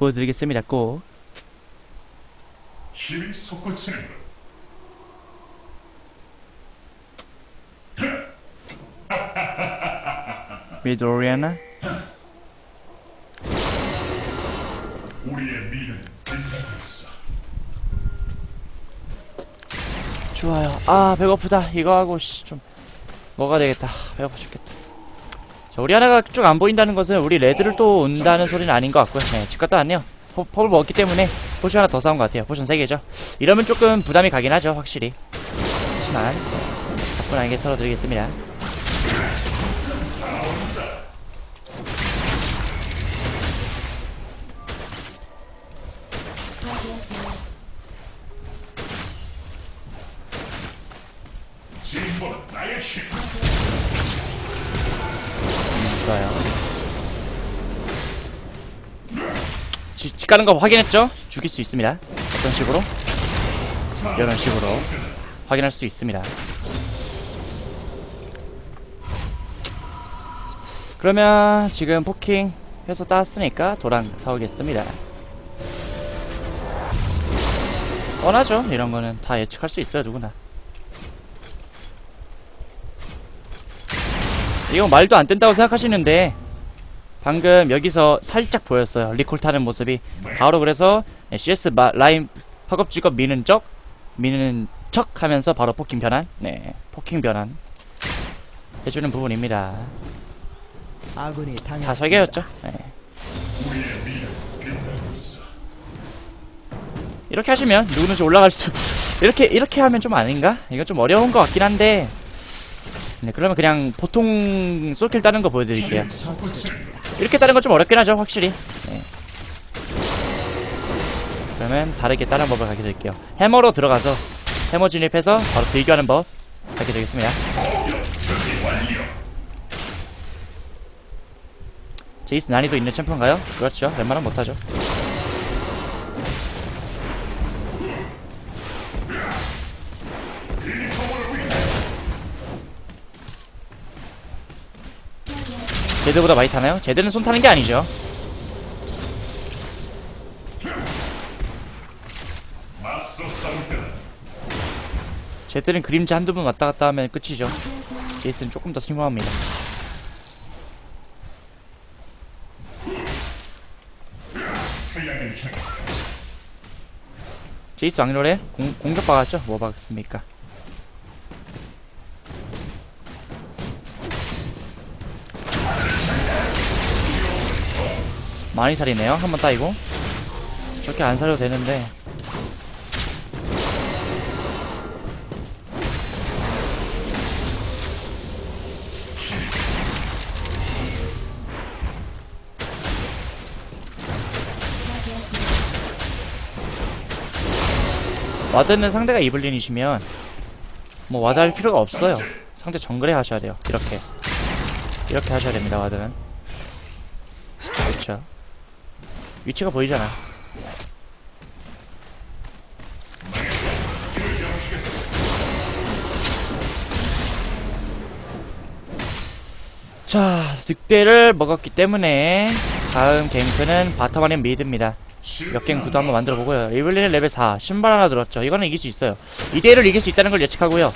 보여드리겠습니다. 꼭. 힘이 솟구치는 것. 미드 오리아나. 우리의 미는 빛나고. 좋아요. 아 배고프다. 이거 하고 씨, 좀 먹어야 되겠다. 배고파 죽겠다. 자, 우리 하나가 쭉 안 보인다는 것은 우리 레드를 또 온다는 소리는 아닌 것 같고요. 네, 집 갔다 왔네요. 포, 를 먹었기 때문에 포션 하나 더 사온 것 같아요. 포션 3개죠. 이러면 조금 부담이 가긴 하죠, 확실히. 하지만 네, 가뿐하게 털어드리겠습니다. 좋아요. 집, 집 가는 거 확인했죠? 죽일 수 있습니다. 어떤 식으로? 이런 식으로 확인할 수 있습니다. 그러면 지금 포킹 해서 땄으니까 도랑 사오겠습니다. 뻔하죠? 이런 거는 다 예측할 수 있어요, 누구나. 이거 말도 안 된다고 생각하시는데 방금 여기서 살짝 보였어요. 리콜 타는 모습이. 바로 그래서 CS 마, 라인 허겁지겁 미는 적 미는 척 하면서 바로 포킹 변환? 네 포킹 변환. 해주는 부분입니다. 아군이 다. 설계였죠? 네. 이렇게 하시면 누구든지 올라갈 수 이렇게 이렇게 하면 좀 아닌가? 이건 좀 어려운 것 같긴 한데 네 그러면 그냥 보통 솔킬 따는 거 보여드릴게요. 이렇게 따는 건 좀 어렵긴 하죠, 확실히. 네. 그러면 다르게 다른 법을 가게 될게요. 해머로 들어가서 해머 진입해서 바로 들교하는 법 가게 되겠습니다. 제이스 난이도 있는 챔프인가요? 그렇죠. 웬만하면 못하죠. 제드보다 많이 타나요? 제드는 손 타는 게 아니죠. 제드는 그림자 한두 번 왔다 갔다 하면 끝이죠. 제이스는 조금 더 향해 제이스 왕노래 공, 공격 박았죠? 뭐 박았습니까? 많이 살이네요. 한 번 따이고. 저렇게 안 살려도 되는데. 와드는 상대가 이블린이시면 뭐 와드 할 필요가 없어요. 상대 정글에 하셔야 돼요. 이렇게. 이렇게 하셔야 됩니다, 와드는. 그렇죠. 위치가 보이잖아. 자, 득대를 먹었기 때문에 다음 갱크는 바텀 아닌 미드입니다. 역갱 구도 한번 만들어 보고요. 이블린은 레벨 4, 신발 하나 들었죠. 이거는 이길 수 있어요. 2대1을 이길 수 있다는 걸 예측하고요.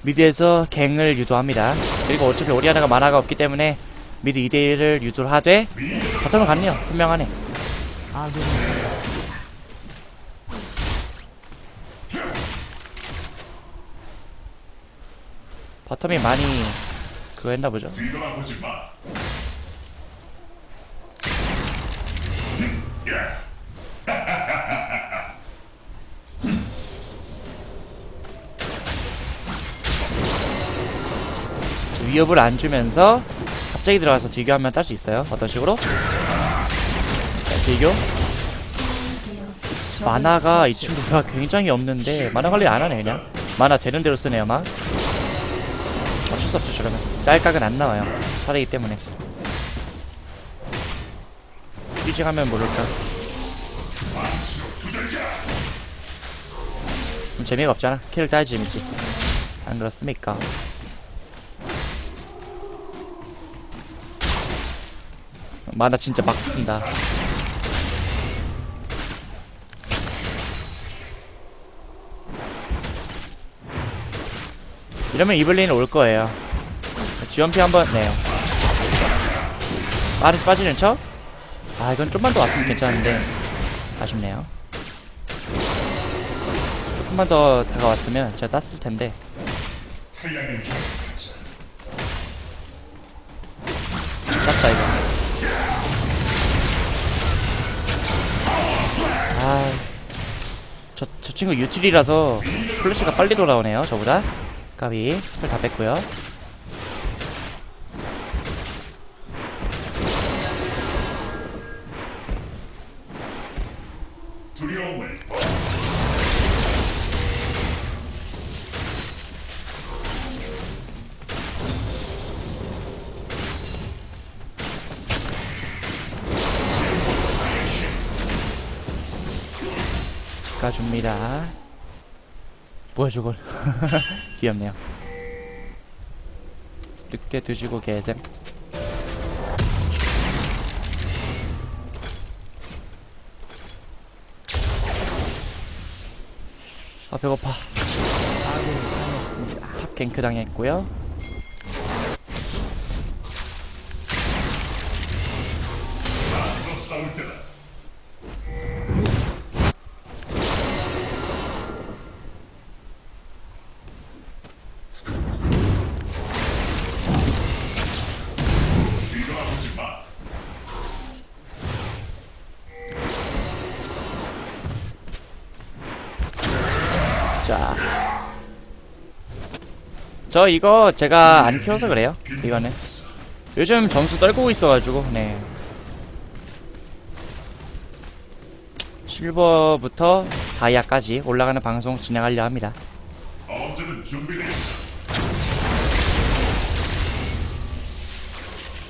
미드에서 갱을 유도합니다. 그리고 어차피 오리아나가 만화가 없기 때문에 미드 2대1을 유도를 하되 바텀을 갔네요. 분명하네. 아군이 당했습니다. 바텀이 많이 그거 했나 보죠. 위협을 안 주면서 갑자기 들어가서 딜교하면 딸 수 있어요. 어떤 식으로? 자, 딜교. 만화가 이 친구가 굉장히 없는데 만화 관리 안 하네 그냥. 만화 되는 대로 쓰네요 막. 어쩔 수 없죠 저러면. 딸깍은 안 나와요. 살이기 때문에. 휘징하면 모를까. 그럼 재미가 없잖아. 킬을 따야지 재미지. 안 그렇습니까? 만화 진짜 막 쓴다. 이러면 이블린은 올 거예요. 지원피 한번 네요. 빠르 빠지는 척? 아 이건 좀만 더 왔으면 괜찮은데 아쉽네요. 조금만 더 다가왔으면 제가 땄을 텐데 땄다 이거. 아, 저, 저 친구 유틸이라서 플래시가 빨리 돌아오네요, 저보다. 까비, 스펠 다 뺐고요. 가줍니다. 뭐야 저걸? 귀엽네요. 늦게 드시고 계셈. 아 배고파. 아군이 당했습니다. 탑 갱크 당했고요. 저 이거 제가 안 키워서 그래요. 이거는. 요즘 점수 떨고 있어가지고, 네. 실버부터 다이아까지 올라가는 방송 진행하려 합니다.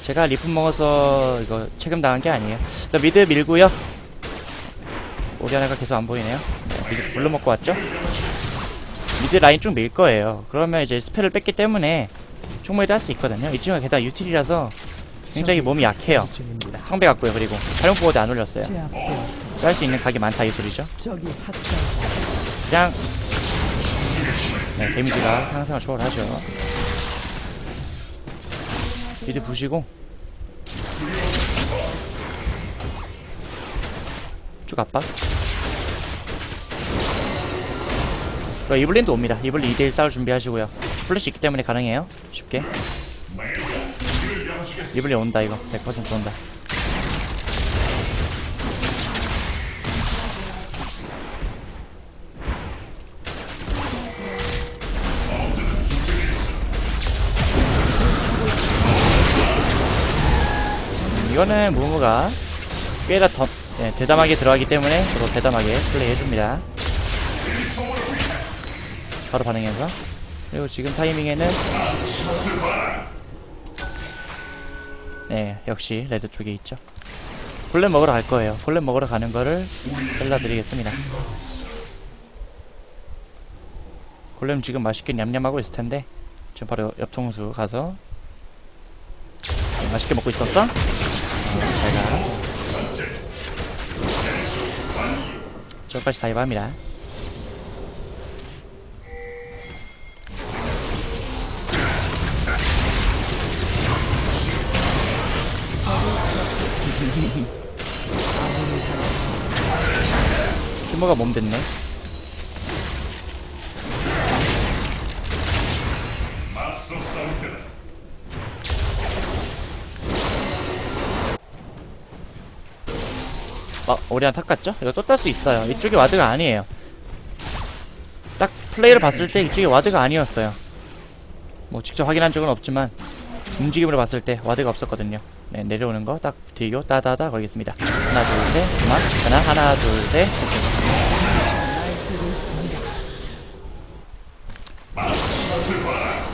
제가 리프 먹어서 이거 책임 당한 게 아니에요. 자, 미드 밀고요. 오리아나가 계속 안 보이네요. 네, 미드 불러 먹고 왔죠? 미드 라인 쭉 밀 거예요. 그러면 이제 스펠을 뺐기 때문에 충분히 할 수 있거든요. 이 친구가 게다가 유틸이라서 굉장히 몸이 약해요. 성배 같고요. 그리고 활용 보호도 안 올렸어요. 할 수 있는 각이 많다 이 소리죠. 그냥 네, 데미지가 상상을 초월하죠. 미드 부시고 쭉 압박. 그리고 이블린도 옵니다. 이블린 2대1 싸울 준비하시고요. 플래시 있기 때문에 가능해요. 쉽게. 이블린 온다 이거. 100% 온다. 음, 이거는 무무가 꽤나 더 네, 대담하게 들어가기 때문에 저도 대담하게 플레이 해줍니다. 바로 반응해서 그리고 지금 타이밍에는 네 역시 레드 쪽에 있죠. 골렘 먹으러 갈 거예요. 골렘 먹으러 가는 거를 잘라드리겠습니다. 골렘 지금 맛있게 냠냠하고 있을 텐데 지금 바로 옆 통수 가서 네, 맛있게 먹고 있었어? 어, 잘가 저까지 다이브합니다 키모가 몸 됐네. 어, 오리안 탑 갔죠? 이거 또 딸 수 있어요. 이쪽이 와드가 아니에요. 딱 플레이를 봤을 때 이쪽이 와드가 아니었어요. 뭐 직접 확인한 적은 없지만 움직임으로 봤을 때 와드가 없었거든요. 네, 내려오는 거딱 뒤로 따다다 걸겠습니다. 하나, 둘, 셋, 그만. 하나, 하나, 둘, 셋.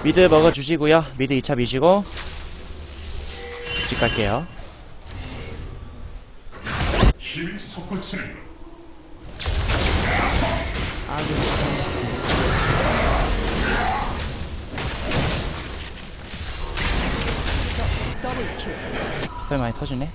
미드 먹어주시고요. 미드 2차 미시고 집 갈게요. 아 털 많이 터지네.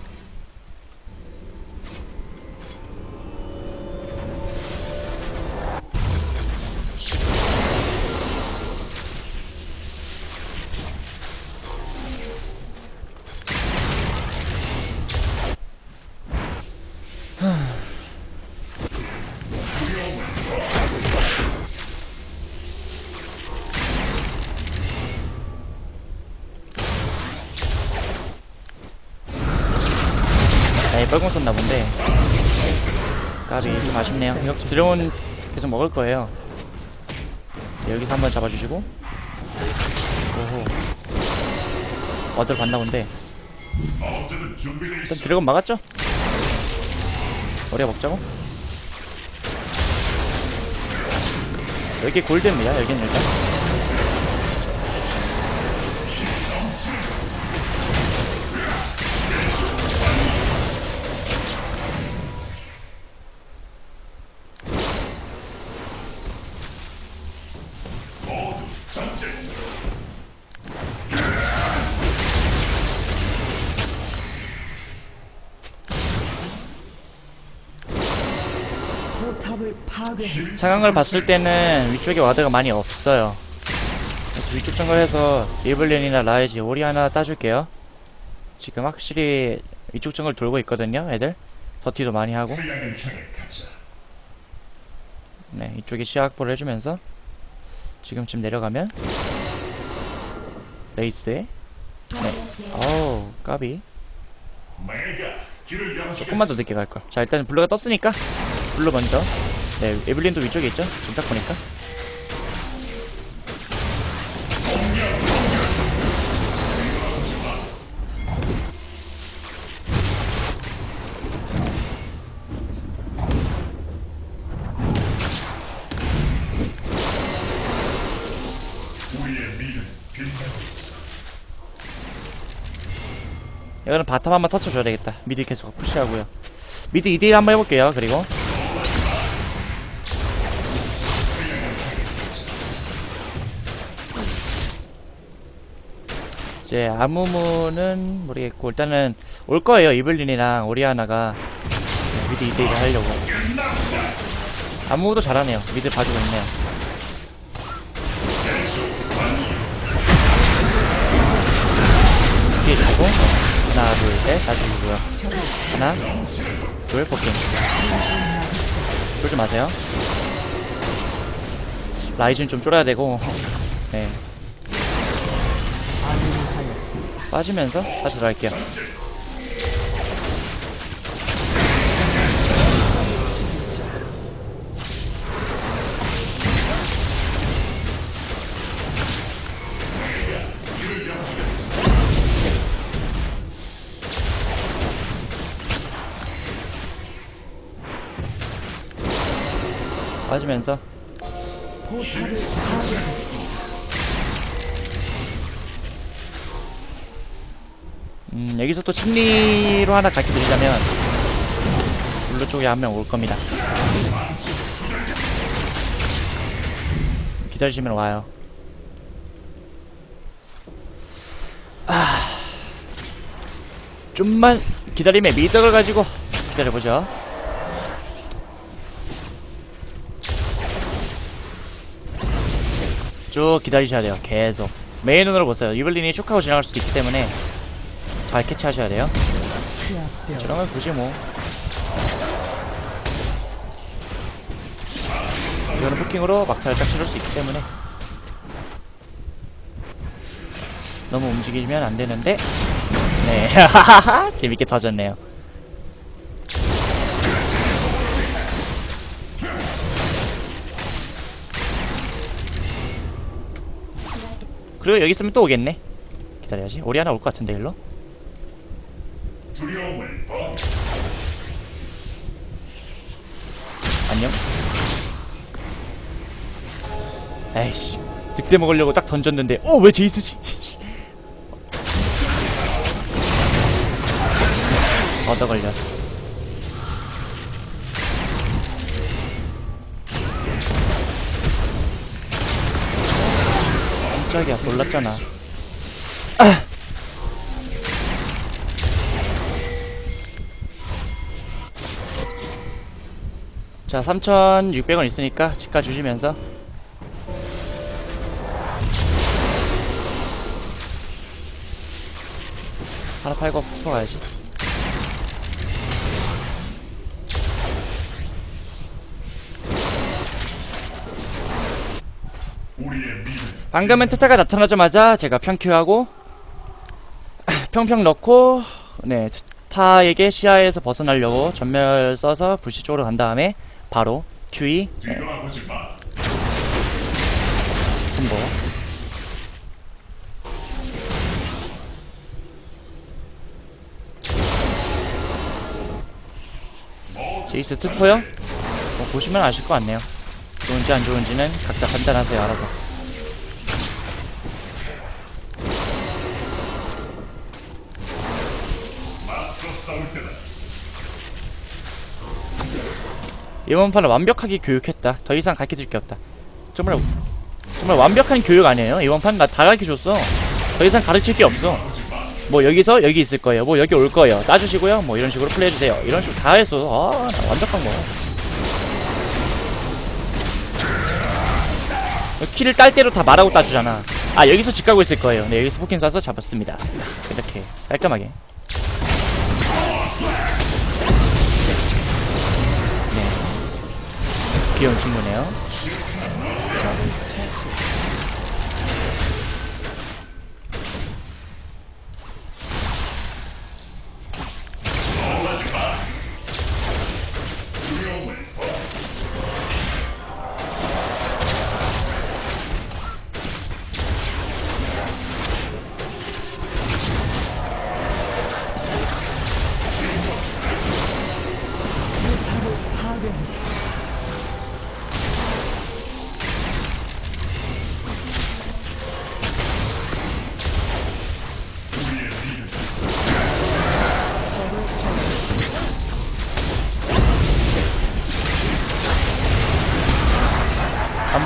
떨공 썼나 본데 까비 좀 아쉽네요. 드래곤 계속 먹을 거예요. 네, 여기서 한번 잡아주시고. 오호. 와드를 봤나 본데. 일단 드래곤 막았죠? 머리가 먹자고? 여기 골드입니다 여기는 일단 상황을 봤을 때는 위쪽에 와드가 많이 없어요. 그래서 위쪽 정글에서 이블린이나 라이지, 오리 하나 따줄게요. 지금 확실히 위쪽 정글 돌고 있거든요, 애들. 더티도 많이 하고. 네, 이쪽에 시야 확보를 해주면서 지금쯤 내려가면 레이스에 네, 어우 까비. 조금만 더 늦게 갈걸 자 일단 블루가 떴으니까 블루 먼저 네 에블린도 위쪽에 있죠? 지금 딱 보니까. 이거는 바텀 한번 터쳐줘야 되겠다. 미드 계속 푸시하고요. 미드 2대1 한번 해볼게요 그리고 이제 아무무는 모르겠고 일단은 올 거예요 이블린이랑 오리아나가. 네, 미드 2대1 하려고. 아무무도 잘하네요. 미드 봐주고 있네요. 뒤에 주고 하나 둘셋 다시 주고요. 하나 둘 포킹. 쫄지 마세요. 라이즈는 좀 쫄아야 되고. 네 빠지면서 다시 들어갈게요 빠지면서 포탑을 파괴했습니다. 음, 여기서 또 심리로 하나 가르쳐 드리자면 블루 쪽에 한 명 올 겁니다. 기다리시면 와요. 아, 좀만 기다림에 미덕을 가지고 기다려보죠. 쭉 기다리셔야 돼요. 계속. 메인으로 보세요. 이블린이 쭉 하고 지나갈 수도 있기 때문에 잘 캐치하셔야 돼요. 제압되었습니다. 저러면 굳이 뭐. 이거는 포킹으로 막타를 딱 치를 수 있기 때문에. 너무 움직이면 안 되는데. 네. 재밌게 터졌네요. 그리고 여기 있으면 또 오겠네. 기다려야지. 오리 하나 올 것 같은데 일로 두려움을 번. 안녕. 에이씨. 늑대 먹으려고 딱 던졌는데, 어, 왜 제이스지? 얻어 걸렸어. 깜짝이야, 놀랐잖아. 자, 3,600원 있으니까 집가 주시면서 하나 팔고 퍼 가야지. 방금은 트타가 나타나자마자 제가 평큐하고 평평 넣고 네 타에게 시야에서 벗어나려고 전멸 써서 불시 쪽으로 간 다음에 바로 QE 네, 뒤돌아보지 마. 콤보 제이스 특포요? 뭐 보시면 아실 것 같네요. 좋은지 안 좋은지는 각자 판단하세요. 알아서 이번 판을 완벽하게 교육했다. 더 이상 가르쳐줄 게 없다. 정말 정말 완벽한 교육 아니에요? 이번 판 나 다 가르쳐줬어. 더 이상 가르칠 게 없어. 뭐 여기서 여기 있을 거예요. 뭐 여기 올 거예요. 따주시고요. 뭐 이런 식으로 플레이해주세요. 이런 식으로 다 했어 아나 완벽한 거. 키를 딸 대로 다 말하고 따주잖아. 아 여기서 집 가고 있을 거예요. 네 여기서 포킹 쏴서 잡았습니다. 이렇게 깔끔하게 귀여운 친구네요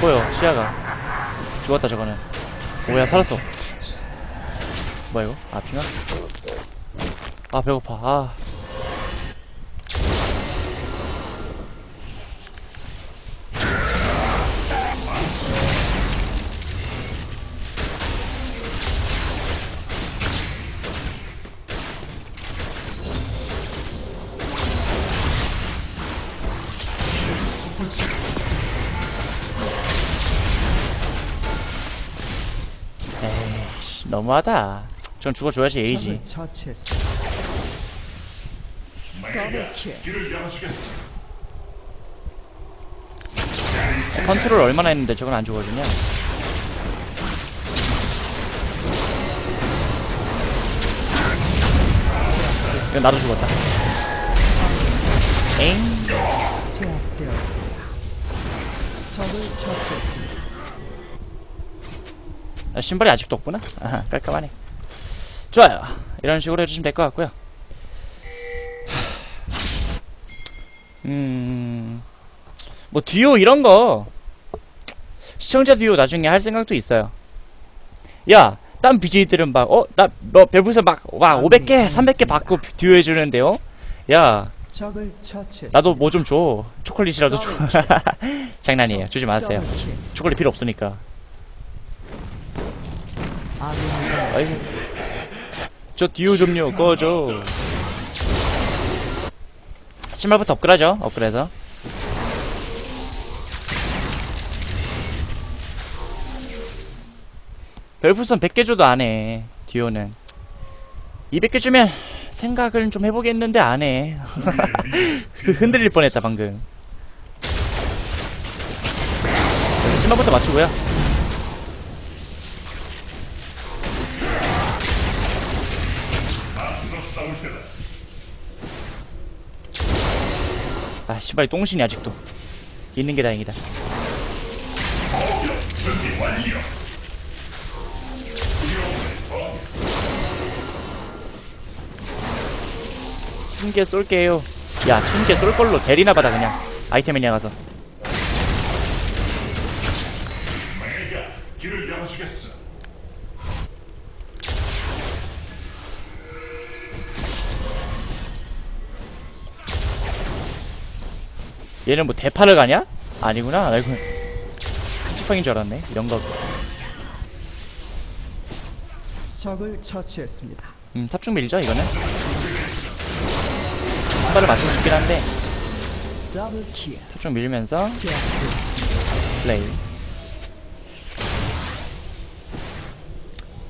보여 시야가. 죽었다 저거는. 오야 살았어. 뭐야 이거? 아 핑아 아 배고파. 아. 에이 너무하다 전 죽어줘야지 에이지 열어주겠어. 컨트롤 얼마나 했는데 저건 안 죽어주냐 이건 나도 죽었다 엥 제압되었습니다. 적을 처치했습니다. 아, 신발이 아직도 없구나? 아하, 깔끔하네. 좋아요. 이런 식으로 해주시면 될 것 같고요. 음뭐 듀오 이런 거. 시청자 듀오 나중에 할 생각도 있어요. 야 딴 BJ들은 막 어? 나뭐 별풍선 막와 500개 300개 받고 듀오 해주는데요? 야. 나도 뭐 좀 줘. 초콜릿이라도 줘. 장난이에요. 주지 마세요. 초콜릿 필요 없으니까 아이고. 저 듀오 좀요. 꺼줘 신발부터 업그레이죠. 업그레이서 별풍선 100개 줘도 안해 듀오는. 200개 주면 생각을 좀 해보겠는데 안해. 그 흔들릴 뻔했다 방금. 신발부터 맞추고요 아 신발이 똥신이 아직도 있는 게 다행이다. 천 개 쏠게요. 야, 천 개 쏠 걸로 대리나 받아 그냥. 아이템이냐 가서. 길을 열어주겠어. 얘는 뭐 대파를 가냐? 아니구나. 아이고. 큰 지팡인 줄 알았네. 이런 거. 적을 처치했습니다. 음, 탑 중 밀죠 이거는. 한 발을 맞추고 싶긴 한데 더블킬. 탑중 밀면서. 플레이.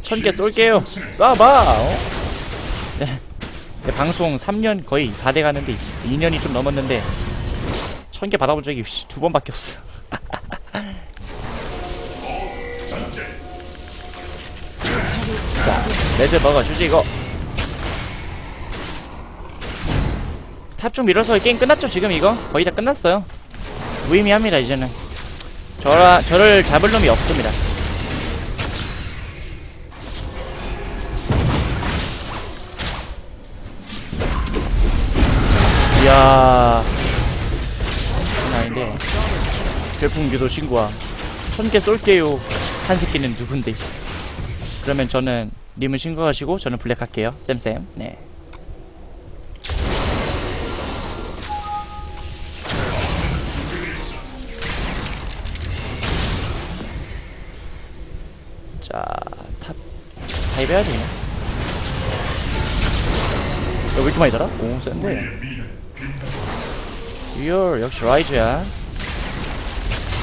천 개 쏠게요. 쏴봐. 어? 네. 내 방송 3년 거의 다 돼가는데 2년이 좀 넘었는데 천 개 받아본 적이 씨, 두 번밖에 없어. 자, 레드 먹어주지 이거. 탑 좀 밀어서 게임 끝났죠 지금 이거 거의 다 끝났어요. 무의미합니다 이제는. 저라 저를 잡을 놈이 없습니다. 이야. 별풍기도 신고함. 천 개 쏠게요. 한 새끼는 누군데. 그러면 저는 님은 신고하시고 저는 블랙 할게요. 쌤쌤. 네. 자, 탑 다이브해야지. 야, 왜 이렇게 많이 달아? 오, 센데. You're 역시 라이즈야.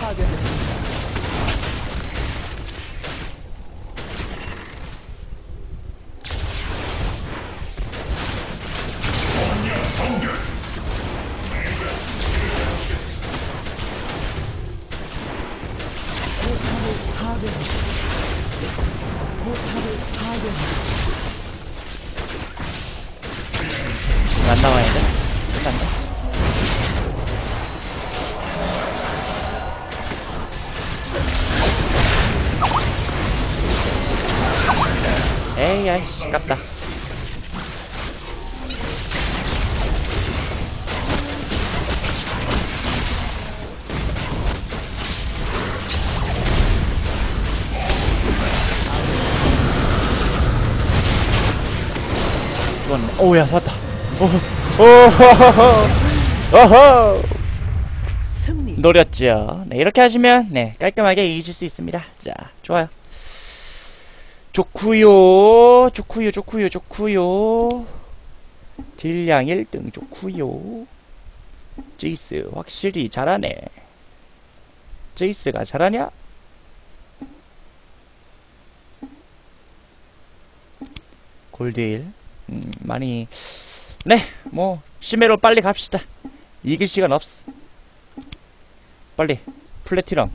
파괴했습니다. 오야 살았다. 오호호호호. 노렸지요. 네 이렇게 하시면 네 깔끔하게 이기실 수 있습니다. 자 좋아요. 좋구요. 좋구요 좋구요 좋구요. 딜량 1등 좋구요. 제이스 확실히 잘하네. 제이스가 잘하냐? 골드일 음, 많이 네 뭐 심해로 빨리 갑시다. 이길 시간 없어. 빨리 플래티넘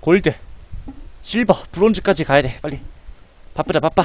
골드 실버 브론즈까지 가야 돼. 빨리. 바쁘다 바빠